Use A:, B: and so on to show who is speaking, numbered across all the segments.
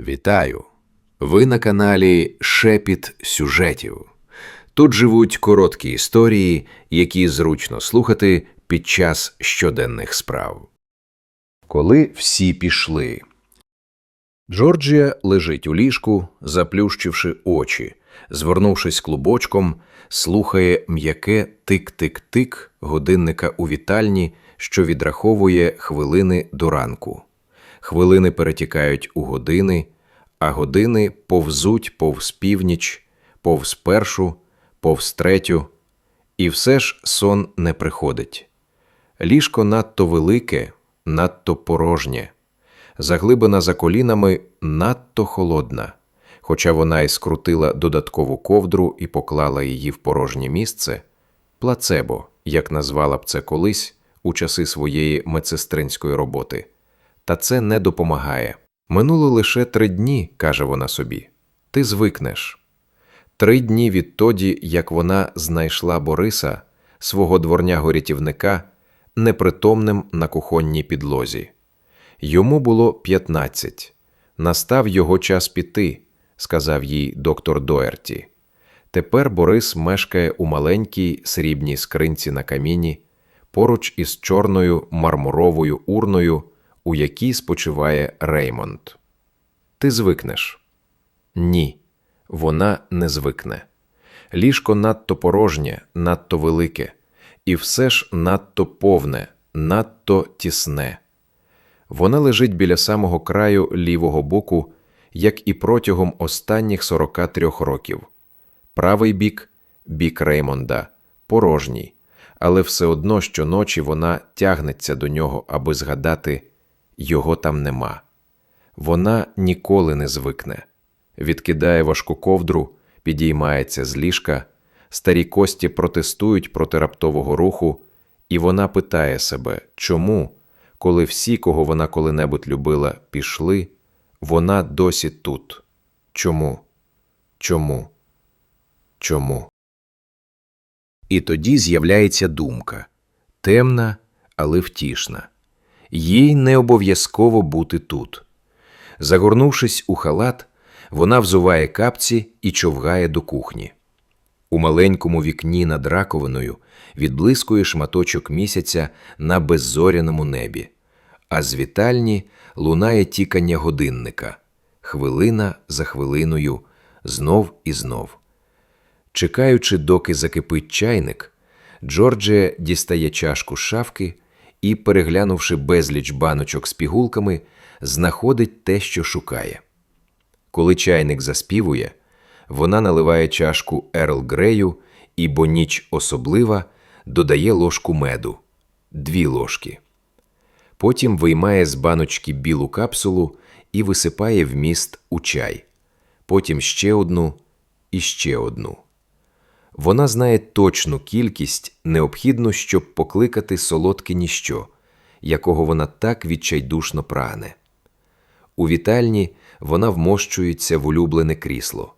A: Вітаю! Ви на каналі Шепіт сюжетів. Тут живуть короткі історії, які зручно слухати під час щоденних справ. Коли всі пішли. Джорджія лежить у ліжку, заплющивши очі, звернувшись клубочком, слухає м'яке тик-тик-тик годинника у вітальні, що відраховує хвилини до ранку. Хвилини перетікають у години, а години повзуть повз північ, повз першу, повз третю, і все ж сон не приходить. Ліжко надто велике, надто порожнє, заглибина за колінами надто холодна, хоча вона й скрутила додаткову ковдру і поклала її в порожнє місце, плацебо, як назвала б це колись у часи своєї медсестринської роботи. Та це не допомагає. Минуло лише три дні, каже вона собі. Ти звикнеш. Три дні відтоді, як вона знайшла Бориса, свого дворнягу рятівника, непритомним на кухонній підлозі. Йому було п'ятнадцять. Настав його час піти, сказав їй доктор Доерті. Тепер Борис мешкає у маленькій срібній скринці на каміні, поруч із чорною мармуровою урною, у якій спочиває Реймонд. Ти звикнеш? Ні, вона не звикне. Ліжко надто порожнє, надто велике, і все ж надто повне, надто тісне. Вона лежить біля самого краю лівого боку, як і протягом останніх 43 років. Правий бік бік Реймонда, порожній, але все одно щоночі вона тягнеться до нього, аби згадати його там нема. Вона ніколи не звикне. Відкидає важку ковдру, підіймається з ліжка, старі кості протестують проти раптового руху, і вона питає себе, чому, коли всі, кого вона коли-небудь любила, пішли, вона досі тут. Чому? Чому? Чому? І тоді з'являється думка темна, але втішна. Їй не обов'язково бути тут. Загорнувшись у халат, вона взуває капці і човгає до кухні. У маленькому вікні над раковиною відблискує шматочок місяця на беззоряному небі, а з вітальні лунає тікання годинника, хвилина за хвилиною, знов і знов. Чекаючи, доки закипить чайник, Джорджія дістає чашку з шафки і, переглянувши безліч баночок з пігулками, знаходить те, що шукає. Коли чайник заспівує, вона наливає чашку Ерл Грею і, бо ніч особлива, додає ложку меду дві ложки. Потім виймає з баночки білу капсулу і висипає вміст у чай, потім ще одну і ще одну. Вона знає точну кількість, необхідну, щоб покликати солодке ніщо, якого вона так відчайдушно прагне. У вітальні вона вмощується в улюблене крісло,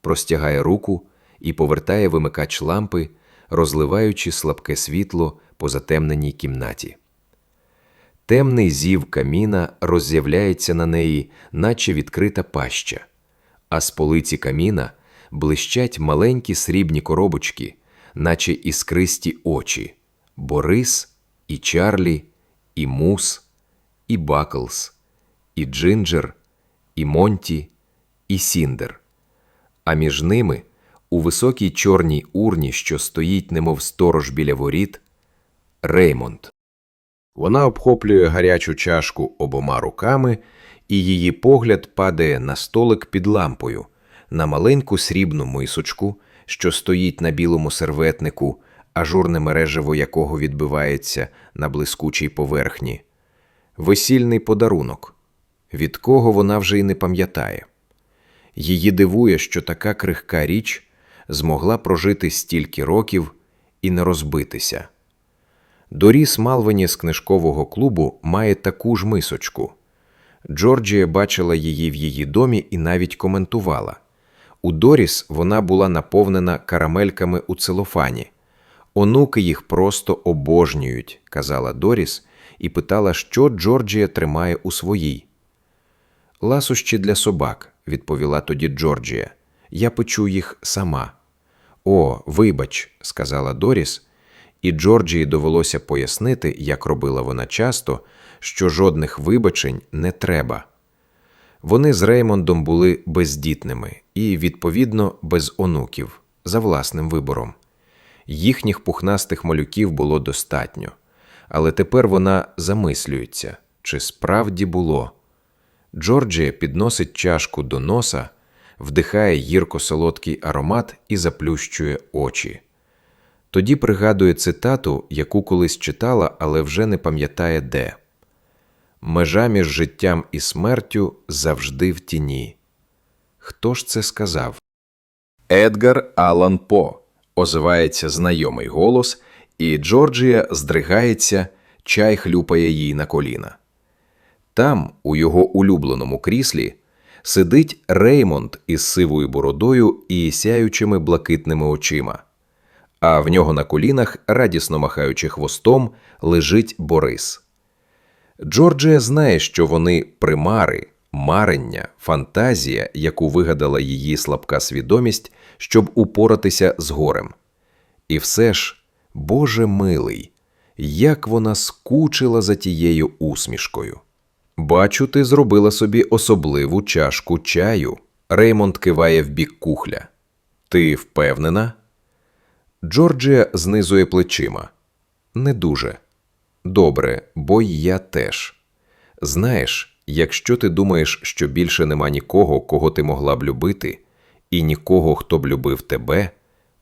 A: простягає руку і повертає вимикач лампи, розливаючи слабке світло по затемненій кімнаті. Темний зів каміна роззявляється на неї, наче відкрита паща, а з полиці каміна блищать маленькі срібні коробочки, наче іскристі очі Борис, і Чарлі, і Мус, і Баклс, і Джинджер, і Монті, і Сіндер. А між ними, у високій чорній урні, що стоїть, немов сторож біля воріт, Реймонд. Вона обхоплює гарячу чашку обома руками, і її погляд падає на столик під лампою, на маленьку срібну мисочку, що стоїть на білому серветнику, ажурне мережево якого відбивається на блискучій поверхні. Весільний подарунок, від кого вона вже й не пам'ятає. Її дивує, що така крихка річ змогла прожити стільки років і не розбитися. Доріс Малвені з книжкового клубу має таку ж мисочку. Джорджія бачила її в її домі і навіть коментувала. У Доріс вона була наповнена карамельками у целофані. Онуки їх просто обожнюють, казала Доріс, і питала, що Джорджія тримає у своїй. Ласощі для собак, відповіла тоді Джорджія. Я печу їх сама. О, вибач, сказала Доріс, і Джорджії довелося пояснити, як робила вона часто, що жодних вибачень не треба. Вони з Реймондом були бездітними і, відповідно, без онуків, за власним вибором. Їхніх пухнастих малюків було достатньо, але тепер вона замислюється, чи справді було. Джорджія підносить чашку до носа, вдихає гірко-солодкий аромат і заплющує очі. Тоді пригадує цитату, яку колись читала, але вже не пам'ятає де. Межа між життям і смертю завжди в тіні. Хто ж це сказав? Едгар Алан По. Озивається знайомий голос, і Джорджія здригається, чай хлюпає їй на коліна. Там, у його улюбленому кріслі, сидить Реймонд із сивою бородою і сяючими блакитними очима, а в нього на колінах, радісно махаючи хвостом, лежить Борис. Джорджія знає, що вони примари, марення, фантазія, яку вигадала її слабка свідомість, щоб упоратися з горем. І все ж, Боже милий, як вона скучила за тією усмішкою. Бачу, ти зробила собі особливу чашку чаю. Реймонд киває в бік кухля. Ти впевнена? Джорджія знизує плечима. Не дуже. Добре, бо й я теж. Знаєш, якщо ти думаєш, що більше нема нікого, кого ти могла б любити, і нікого, хто б любив тебе,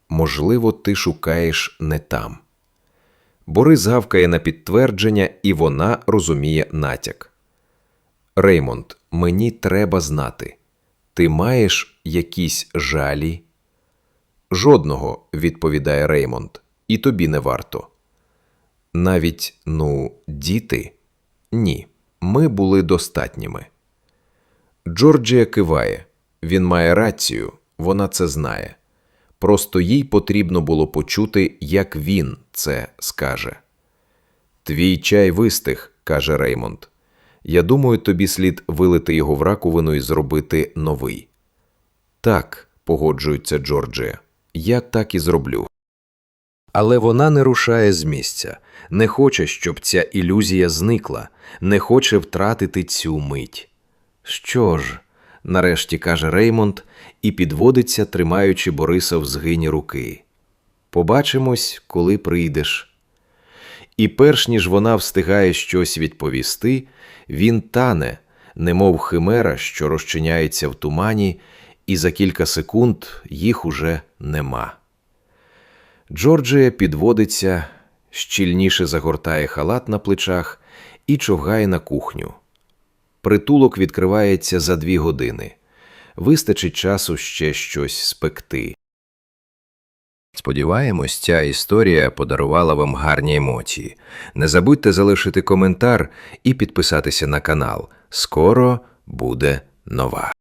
A: можливо, ти шукаєш не там. Борис гавкає на підтвердження, і вона розуміє натяк. Реймонд, мені треба знати. Ти маєш якісь жалі? Жодного, відповідає Реймонд, і тобі не варто. Навіть, ну, діти? Ні, ми були достатніми. Джорджія киває. Він має рацію, вона це знає. Просто їй потрібно було почути, як він це скаже. Твій чай вистиг, каже Реймонд. Я думаю, тобі слід вилити його в раковину і зробити новий. Так, погоджується Джорджія, я так і зроблю. Але вона не рушає з місця, не хоче, щоб ця ілюзія зникла, не хоче втратити цю мить. Що ж, нарешті каже Реймонд і підводиться, тримаючи Бориса в згині руки. Побачимось, коли прийдеш. І перш ніж вона встигає щось відповісти, він тане, немов химера, що розчиняється в тумані, і за кілька секунд їх уже нема. Джорджія підводиться, щільніше загортає халат на плечах і човгає на кухню. Притулок відкривається за дві години. Вистачить часу ще щось спекти. Сподіваємось, ця історія подарувала вам гарні емоції. Не забудьте залишити коментар і підписатися на канал. Скоро буде нова.